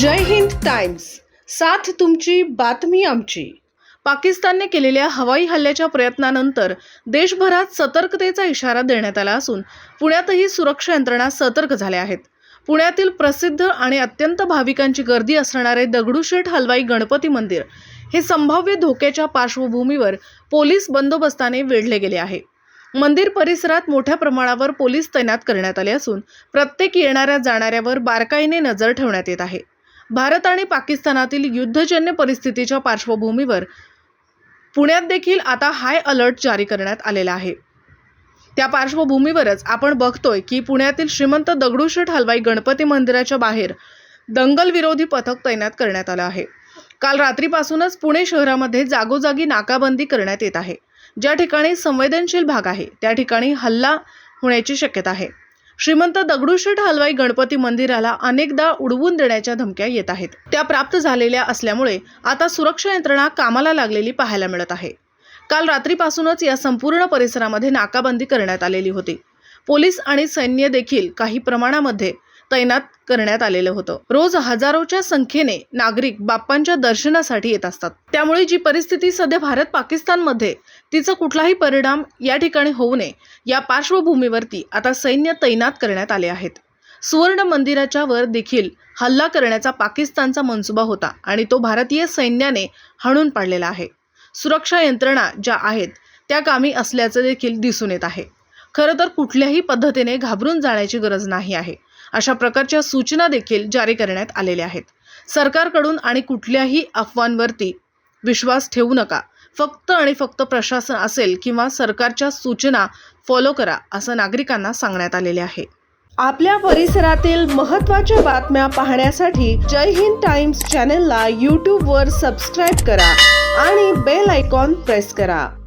जय Hind Times साथ तुमची बातमी आमची. पाकिस्तानने केलेल्या हवाई हल्ल्याच्या प्रयत्नानंतर देशभरात सतर्कतेचा इशारा देण्यात आला असून पुण्यातही सुरक्षा यंत्रणा सतर्क झाल्या आहेत. पुण्यातील प्रसिद्ध आणि अत्यंत भाविकांची गर्दी असणारे दगडूशेठ हलवाई गणपती मंदिर हे संभाव्य धोक्याच्या पार्श्वभूमीवर पोलीस बंदोबस्ताने वेढले गेले आहे. मंदिर परिसरात मोठ्या प्रमाणावर पोलीस तैनात करण्यात आले असून प्रत्येक येणाऱ्या जाणाऱ्यावर बारकाईने नजर ठेवण्यात येत आहे. भारत आणि पाकिस्तानातील युद्धजन्य परिस्थितीच्या पार्श्वभूमीवर पुण्यात देखील आता हाय अलर्ट जारी करण्यात आलेला आहे. त्या पार्श्वभूमीवरच आपण बघतोय की पुण्यातील श्रीमंत दगडूशेठ हलवाई गणपती मंदिराच्या बाहेर दंगल विरोधी पथक तैनात करण्यात आलं आहे. काल रात्रीपासूनच पुणे शहरामध्ये जागोजागी नाकाबंदी करण्यात येत आहे. ज्या ठिकाणी संवेदनशील भाग आहे त्या ठिकाणी हल्ला होण्याची शक्यता आहे. श्रीमंत दगडूशेठ हलवाई गणपती मंदिराला अनेकदा उडवून देण्याच्या धमक्या येत आहेत. त्या प्राप्त झालेल्या असल्यामुळे आता सुरक्षा यंत्रणा कामाला लागलेली पाहायला मिळत आहे. काल रात्रीपासूनच या संपूर्ण परिसरामध्ये नाकाबंदी करण्यात आलेली होती. पोलीस आणि सैन्य देखील काही प्रमाणामध्ये तैनात करण्यात आलेलं होतं. रोज हजारोच्या संख्येने नागरिक बाप्पांच्या दर्शनासाठी येत असतात. त्यामुळे जी परिस्थिती सध्या भारत पाकिस्तानमध्ये तिचा कुठलाही परिणाम या ठिकाणी होऊ नये या पार्श्वभूमीवरती आता सैन्य तैनात करण्यात आले आहेत. सुवर्ण मंदिराच्या वर देखील हल्ला करण्याचा पाकिस्तानचा मनसुबा होता आणि तो भारतीय सैन्याने हाणून पाडलेला आहे. सुरक्षा यंत्रणा ज्या आहेत त्या कामी असल्याचं देखील दिसून येत आहे. खरं तर कुठल्याही पद्धतीने घाबरून जाण्याची गरज नाही आहे. अशा प्रकारच्या सूचना देखील जारी करण्यात आलेल्या आहेत. सरकारकडून आणि कुठल्याही अफवांवरती विश्वास ठेवू नका. फक्त आणि फक्त प्रशासन असेल किंवा सरकारच्या सूचना फॉलो करा असं नागरिकांना सांगण्यात आलेले आहे. आपल्या परिसरातील महत्त्वाच्या बातम्या पाहण्यासाठी जय हिंद टाइम्स चॅनलला यूट्यूबवर सबस्क्राईब करा आणि बेल आयकॉन प्रेस करा.